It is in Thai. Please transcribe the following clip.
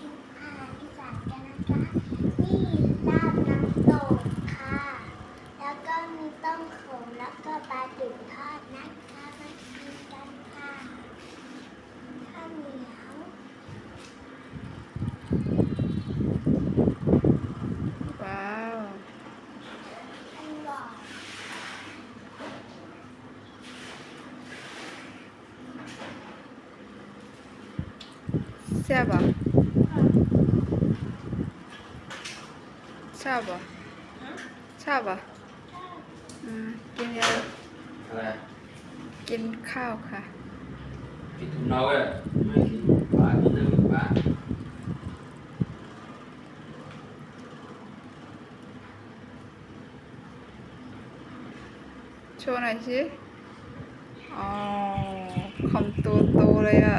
กินอาหารอีสานกันนะคะ นี่ลาบน้ำตกค่ะ แล้วก็มีต้มขมแล้วก็ปลาดุกทอดนะคะมากินกันค่ะข้าวเหนียวว้าวอร่อยแซ่บอะ ชอบอะชอบอะอืมกินเยอะอะไรกินข้าวค่ะกินถุงน้อยอะไม่กินปลากินน้ำปลาโชว์หน่อยสิอ๋อคำโตโตๆเลยอะ